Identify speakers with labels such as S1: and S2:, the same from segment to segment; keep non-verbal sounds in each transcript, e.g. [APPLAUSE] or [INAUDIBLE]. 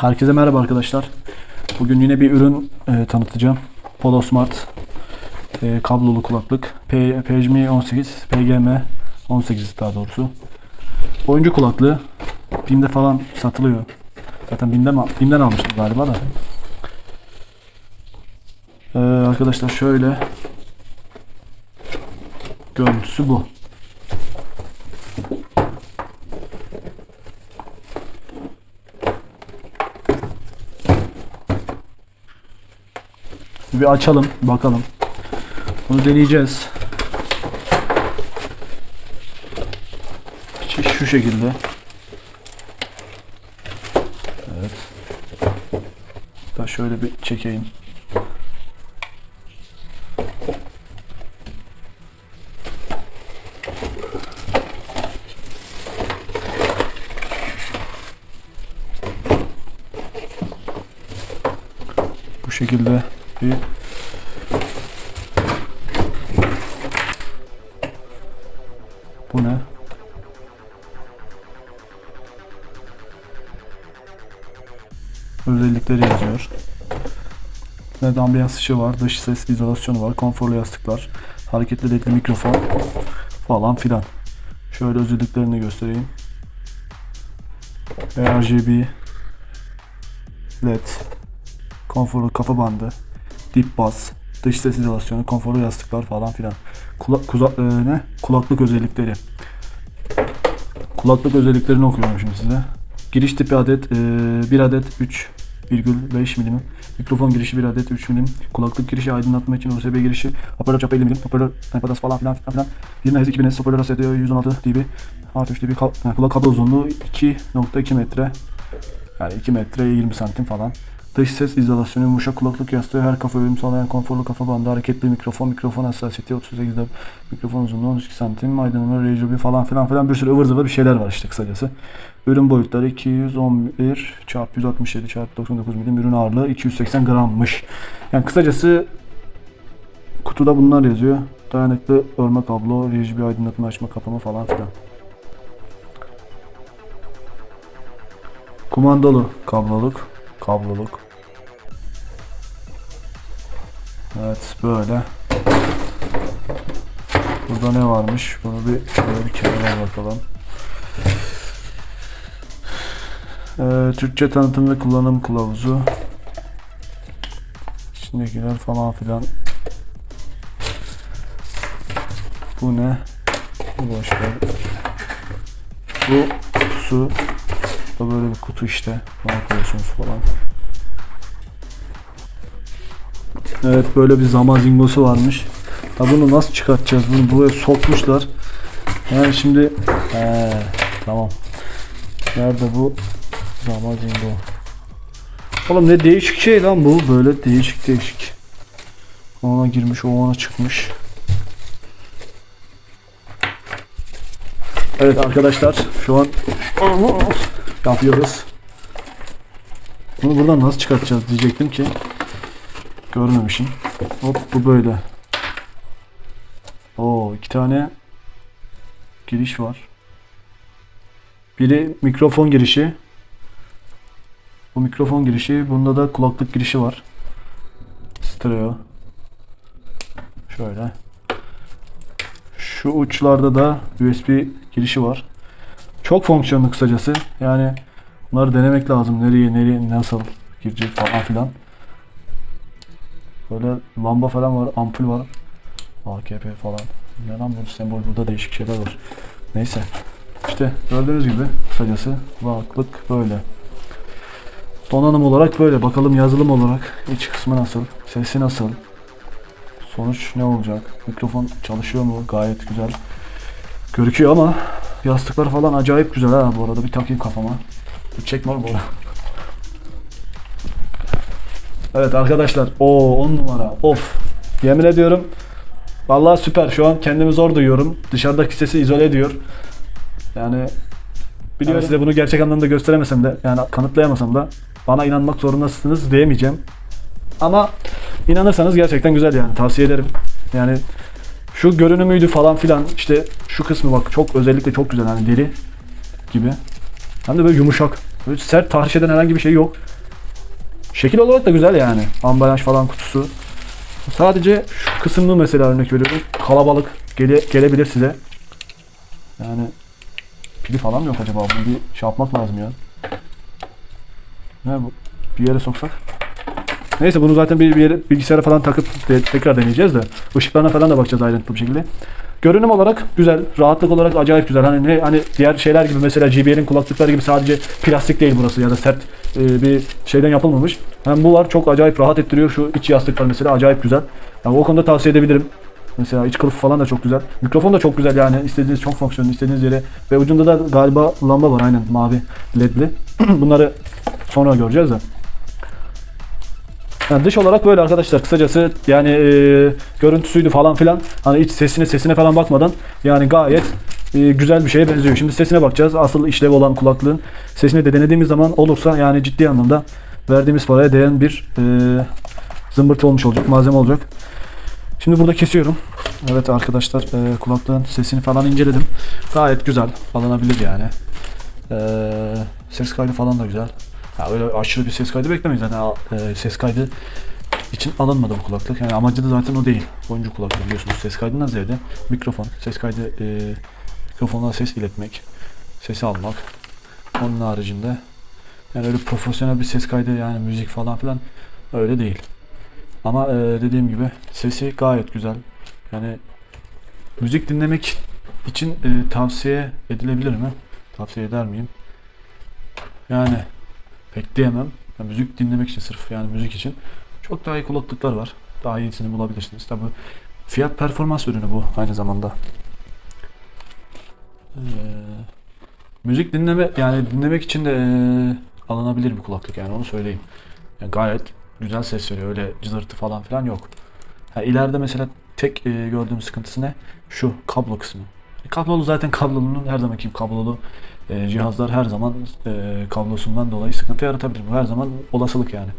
S1: Herkese merhaba arkadaşlar. Bugün yine bir ürün e, tanıtacağım. Polo Smart e, kablolu kulaklık. P, PGM 18, PGM 18 daha doğrusu. Oyuncu kulaklığı. Bim'de falan satılıyor. Zaten Bim'den, Bim'den almıştım galiba da. E, arkadaşlar şöyle görüntüsü bu. Bir açalım bakalım. Bunu deneyeceğiz. Şu- şekilde. Evet. Da şöyle bir çekeyim. Bu şekilde bir Bu ne? Özellikleri yazıyor. LED ambiyans ışığı var, dış ses izolasyonu var, konforlu yastıklar, hareketli ledli mikrofon falan filan. Şöyle özelliklerini göstereyim. RGB LED konforlu kafa bandı, dip bas, dış ses izolasyonu, konforlu yastıklar falan filan. Kula, kuza- e, ne? Kulaklık özellikleri. Kulaklık özelliklerini okuyorum şimdi size. Giriş tipi adet e, 1 adet 3,5 milim. Mikrofon girişi 1 adet 3 milim. Kulaklık girişi aydınlatma için USB girişi. Hoparlör çapı 50 milim. Hoparlör iPadas falan filan filan filan. 1 20 2000 hoparlör ASD 116 dB. Artı 3 dB kulak kablo uzunluğu 2.2 metre. Yani 2 metre 20 santim falan. Dış ses izolasyonu, yumuşak kulaklık yastığı, her kafa uyum sağlayan konforlu kafa bandı, hareketli mikrofon, mikrofon hassasiyeti 38 dB, mikrofon uzunluğu 12 santim, aydınlatma, RGB falan filan filan bir sürü ıvır zıvır bir şeyler var işte kısacası. Ürün boyutları 211 çarpı 167 çarpı 99 milim, ürün ağırlığı 280 grammış. Yani kısacası kutuda bunlar yazıyor. Dayanıklı örme kablo, RGB aydınlatma, açma, kapama falan filan. Kumandolu kabloluk, kabloluk. Evet böyle. Burada ne varmış? Bunu bir şöyle bir kenara bakalım. Ee, Türkçe tanıtım ve kullanım kılavuzu. İçindekiler falan filan. Bu ne? Bu boş ver. Bu kutusu. Bu böyle bir kutu işte. Bana koyuyorsunuz falan. Evet böyle bir zaman zingosu varmış. Ha bunu nasıl çıkartacağız? Bunu buraya sokmuşlar. Yani şimdi he, tamam. Nerede bu zaman zingo? Oğlum ne değişik şey lan bu. Böyle değişik değişik. Ona girmiş, o ona çıkmış. Evet arkadaşlar şu an yapıyoruz. Bunu buradan nasıl çıkartacağız diyecektim ki görmemişim. Hop bu böyle. Oo iki tane giriş var. Biri mikrofon girişi. Bu mikrofon girişi. Bunda da kulaklık girişi var. Stereo. Şöyle. Şu uçlarda da USB girişi var. Çok fonksiyonlu kısacası. Yani bunları denemek lazım. Nereye, nereye, nasıl girecek falan filan. Böyle lamba falan var, ampul var. AKP falan. Ne lan bu sembol burada değişik şeyler var. Neyse. İşte gördüğünüz gibi kısacası kulaklık böyle. Donanım olarak böyle. Bakalım yazılım olarak iç kısmı nasıl? Sesi nasıl? Sonuç ne olacak? Mikrofon çalışıyor mu? Gayet güzel. Görüküyor ama yastıklar falan acayip güzel ha bu arada. Bir takayım kafama. Bir çekme oğlum orada. Evet arkadaşlar. o 10 numara. Of. Yemin ediyorum. Vallahi süper. Şu an kendimi zor duyuyorum. Dışarıdaki sesi izole ediyor. Yani biliyorum size bunu gerçek anlamda gösteremesem de yani kanıtlayamasam da bana inanmak zorundasınız diyemeyeceğim. Ama inanırsanız gerçekten güzel yani tavsiye ederim. Yani şu görünümüydü falan filan işte şu kısmı bak çok özellikle çok güzel hani deri gibi. Hem de böyle yumuşak. Böyle sert tahriş eden herhangi bir şey yok. Şekil olarak da güzel yani. Ambalaj falan kutusu. Sadece şu kısmını mesela örnek veriyorum. Kalabalık gele, gelebilir size. Yani pili falan mı yok acaba? Bunu bir şey yapmak lazım ya. Ne bu? Bir yere soksak. Neyse bunu zaten bir, bir yere bilgisayara falan takıp de- tekrar deneyeceğiz de. Işıklarına falan da bakacağız ayrıntılı bir şekilde. Görünüm olarak güzel, rahatlık olarak acayip güzel. Hani ne hani diğer şeyler gibi mesela JBL'in kulaklıkları gibi sadece plastik değil burası ya da sert e, bir şeyden yapılmamış. Hem bu var çok acayip rahat ettiriyor. Şu iç yastıklar mesela acayip güzel. Yani o konuda tavsiye edebilirim. Mesela iç kılıfı falan da çok güzel. Mikrofon da çok güzel yani. istediğiniz çok fonksiyonlu, istediğiniz yere. Ve ucunda da galiba lamba var aynen mavi ledli. [CLEARS THROAT] Bunları sonra göreceğiz de. Yani dış olarak böyle arkadaşlar kısacası yani e, görüntüsüydü falan filan hani hiç sesine sesine falan bakmadan yani gayet e, güzel bir şeye benziyor. Şimdi sesine bakacağız. Asıl işlevi olan kulaklığın sesini de denediğimiz zaman olursa yani ciddi anlamda verdiğimiz paraya değen bir e, zımbırtı olmuş olacak, malzeme olacak. Şimdi burada kesiyorum. Evet arkadaşlar e, kulaklığın sesini falan inceledim. Gayet güzel, alınabilir yani. E, ses kaydı falan da güzel. Ya öyle aşırı bir ses kaydı beklemeyin zaten. Al- e, ses kaydı için alınmadı bu kulaklık. Yani amacı da zaten o değil. Oyuncu kulaklığı biliyorsunuz. Ses kaydından ziyade mikrofon, ses kaydı e, mikrofonla ses iletmek, sesi almak. Onun haricinde yani öyle profesyonel bir ses kaydı yani müzik falan filan öyle değil. Ama e, dediğim gibi sesi gayet güzel. Yani müzik dinlemek için e, tavsiye edilebilir mi? Tavsiye eder miyim? Yani pek diyemem. Yani müzik dinlemek için sırf yani müzik için çok daha iyi kulaklıklar var. Daha iyisini bulabilirsiniz. Tabi fiyat performans ürünü bu aynı zamanda. Ee, müzik dinleme yani dinlemek için de ee, alınabilir bir kulaklık yani onu söyleyeyim. Yani gayet güzel ses veriyor. Öyle cızırtı falan filan yok. Ha, ileride mesela tek ee, gördüğüm sıkıntısı ne? Şu kablo kısmı. E, Kablolu zaten kablolunun her zamanki kablolu e, cihazlar her zaman e, kablosundan dolayı sıkıntı yaratabilir. Bu her zaman olasılık yani.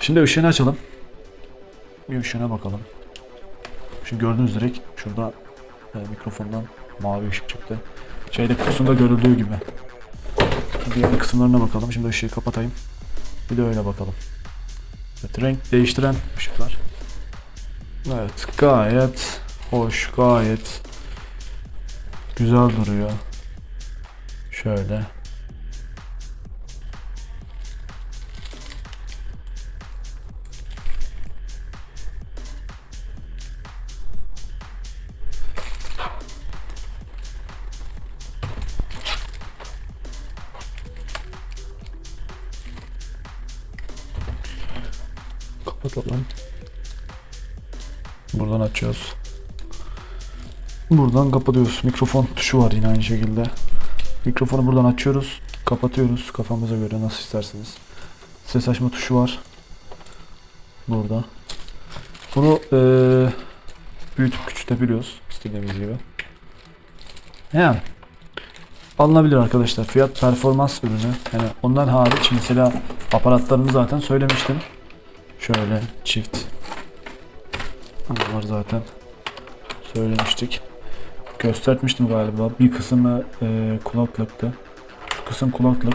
S1: Şimdi ışığını açalım. Bir ışığına bakalım. Şimdi gördüğünüz direkt şurada e, mikrofondan mavi ışık çıktı. Şeyde kutusunda görüldüğü gibi. Diğer kısımlarına bakalım. Şimdi ışığı kapatayım. Bir de öyle bakalım. Evet, renk değiştiren ışıklar. Evet, gayet hoş, gayet güzel duruyor. Şöyle. Kapatalım. Buradan açıyoruz. Buradan kapatıyoruz. Mikrofon tuşu var yine aynı şekilde. Mikrofonu buradan açıyoruz. Kapatıyoruz kafamıza göre nasıl isterseniz. Ses açma tuşu var. Burada. Bunu eee büyütüp küçültebiliyoruz istediğimiz gibi. Yani alınabilir arkadaşlar. Fiyat performans ürünü. Yani ondan hariç mesela aparatlarını zaten söylemiştim. Şöyle çift. Bunlar zaten söylemiştik. Göstermiştim galiba. Bir kısmı e, kulaklıktı. Şu kısım kulaklık.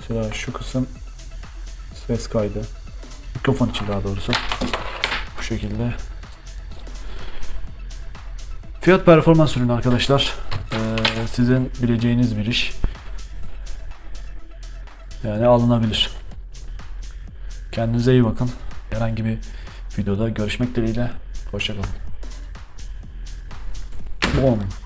S1: Mesela şu kısım ses kaydı. Mikrofon için daha doğrusu. Bu şekilde. Fiyat performans ürünü arkadaşlar. Ee, sizin bileceğiniz bir iş. Yani alınabilir. Kendinize iyi bakın. Herhangi bir videoda görüşmek dileğiyle. Hoşçakalın. warming.